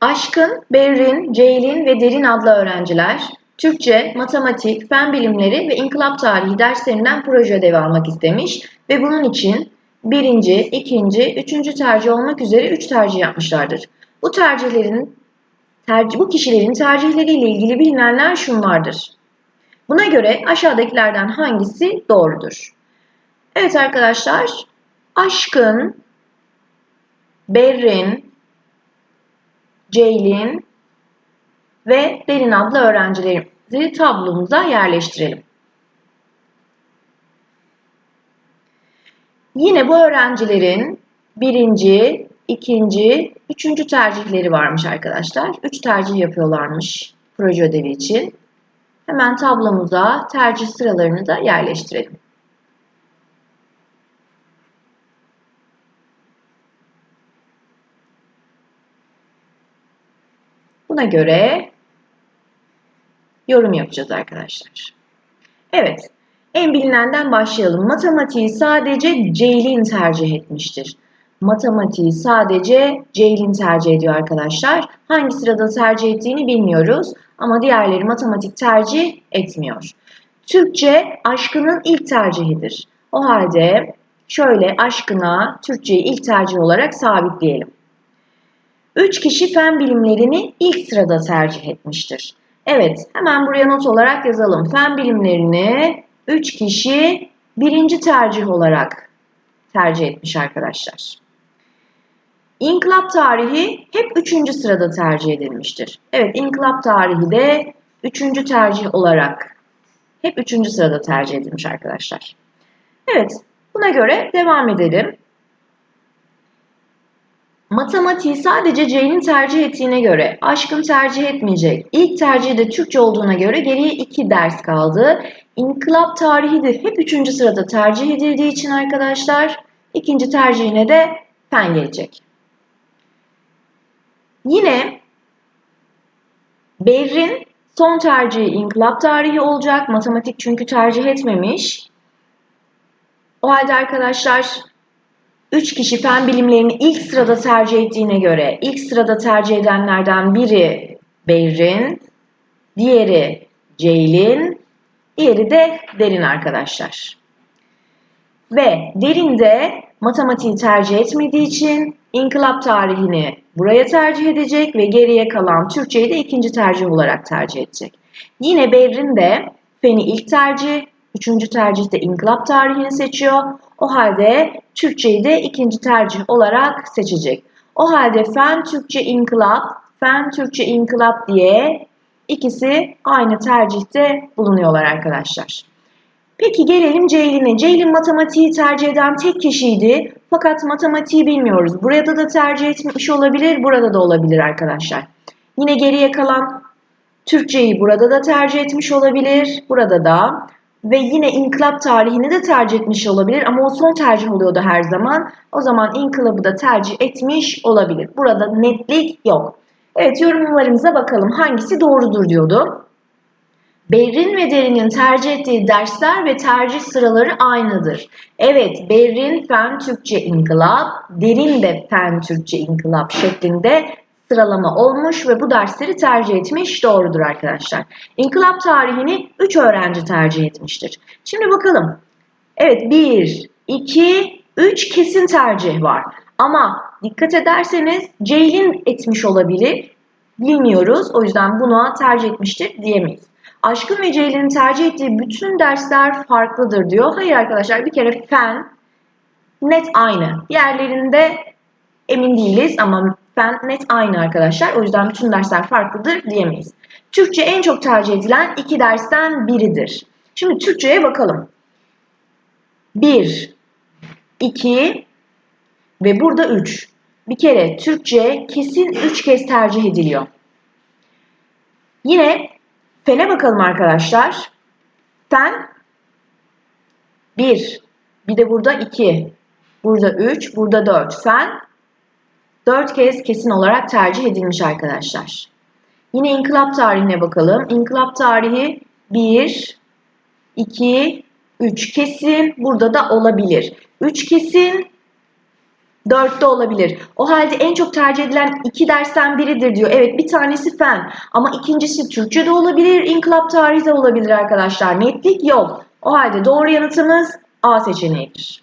Aşkın, Berrin, Ceylin ve Derin adlı öğrenciler Türkçe, matematik, fen bilimleri ve inkılap tarihi derslerinden proje ödevi almak istemiş ve bunun için birinci, ikinci, üçüncü tercih olmak üzere üç tercih yapmışlardır. Bu tercihlerin tercih, bu kişilerin tercihleriyle ilgili bilinenler şunlardır. Buna göre aşağıdakilerden hangisi doğrudur? Evet arkadaşlar, Aşkın, Berrin, Ceylin ve Derin adlı öğrencilerimizi tablomuza yerleştirelim. Yine bu öğrencilerin birinci, ikinci, üçüncü tercihleri varmış arkadaşlar. Üç tercih yapıyorlarmış proje ödevi için. Hemen tablomuza tercih sıralarını da yerleştirelim. Buna göre yorum yapacağız arkadaşlar. Evet, en bilinenden başlayalım. Matematiği sadece Ceylin tercih etmiştir. Matematiği sadece Ceylin tercih ediyor arkadaşlar. Hangi sırada tercih ettiğini bilmiyoruz ama diğerleri matematik tercih etmiyor. Türkçe aşkının ilk tercihidir. O halde şöyle aşkına Türkçeyi ilk tercih olarak sabitleyelim. Üç kişi fen bilimlerini ilk sırada tercih etmiştir. Evet, hemen buraya not olarak yazalım. Fen bilimlerini üç kişi birinci tercih olarak tercih etmiş arkadaşlar. İnkılap tarihi hep üçüncü sırada tercih edilmiştir. Evet, inkılap tarihi de üçüncü tercih olarak hep üçüncü sırada tercih edilmiş arkadaşlar. Evet, buna göre devam edelim. Matematiği sadece Ceylin tercih ettiğine göre aşkın tercih etmeyecek. İlk tercihi de Türkçe olduğuna göre geriye iki ders kaldı. İnkılap tarihi de hep üçüncü sırada tercih edildiği için arkadaşlar ikinci tercihine de fen gelecek. Yine Berrin son tercihi inkılap tarihi olacak. Matematik çünkü tercih etmemiş. O halde arkadaşlar 3 kişi fen bilimlerini ilk sırada tercih ettiğine göre ilk sırada tercih edenlerden biri Berrin, diğeri Ceylin, diğeri de Derin arkadaşlar. Ve Derin de matematiği tercih etmediği için inkılap tarihini buraya tercih edecek ve geriye kalan Türkçeyi de ikinci tercih olarak tercih edecek. Yine Berrin de feni ilk tercih, üçüncü tercihte inkılap tarihini seçiyor. O halde Türkçeyi de ikinci tercih olarak seçecek. O halde fen Türkçe inkılap, fen Türkçe inkılap diye ikisi aynı tercihte bulunuyorlar arkadaşlar. Peki gelelim Ceylin'e. Ceylin matematiği tercih eden tek kişiydi. Fakat matematiği bilmiyoruz. Burada da tercih etmiş olabilir, burada da olabilir arkadaşlar. Yine geriye kalan Türkçeyi burada da tercih etmiş olabilir, burada da ve yine inkılap tarihini de tercih etmiş olabilir ama o son tercih oluyordu her zaman. O zaman inkılabı da tercih etmiş olabilir. Burada netlik yok. Evet yorumlarımıza bakalım. Hangisi doğrudur diyordu. Berrin ve Derin'in tercih ettiği dersler ve tercih sıraları aynıdır. Evet, Berrin Fen Türkçe İnkılap, Derin de Fen Türkçe İnkılap şeklinde sıralama olmuş ve bu dersleri tercih etmiş doğrudur arkadaşlar. İnkılap tarihini 3 öğrenci tercih etmiştir. Şimdi bakalım. Evet 1, 2, 3 kesin tercih var. Ama dikkat ederseniz Ceylin etmiş olabilir. Bilmiyoruz. O yüzden buna tercih etmiştir diyemeyiz. Aşkın ve Ceylin'in tercih ettiği bütün dersler farklıdır diyor. Hayır arkadaşlar bir kere fen net aynı. Diğerlerinde emin değiliz ama fen net aynı arkadaşlar. O yüzden bütün dersler farklıdır diyemeyiz. Türkçe en çok tercih edilen iki dersten biridir. Şimdi Türkçe'ye bakalım. 1, 2 ve burada 3. Bir kere Türkçe kesin 3 kez tercih ediliyor. Yine fene bakalım arkadaşlar. Fen 1, bir de burada 2, burada 3, burada 4. Fen 4 kez kesin olarak tercih edilmiş arkadaşlar. Yine inkılap tarihine bakalım. İnkılap tarihi 1, 2, 3 kesin. Burada da olabilir. 3 kesin, 4'te olabilir. O halde en çok tercih edilen iki dersten biridir diyor. Evet bir tanesi fen ama ikincisi Türkçe de olabilir, inkılap tarihi de olabilir arkadaşlar. Netlik yok. O halde doğru yanıtımız A seçeneğidir.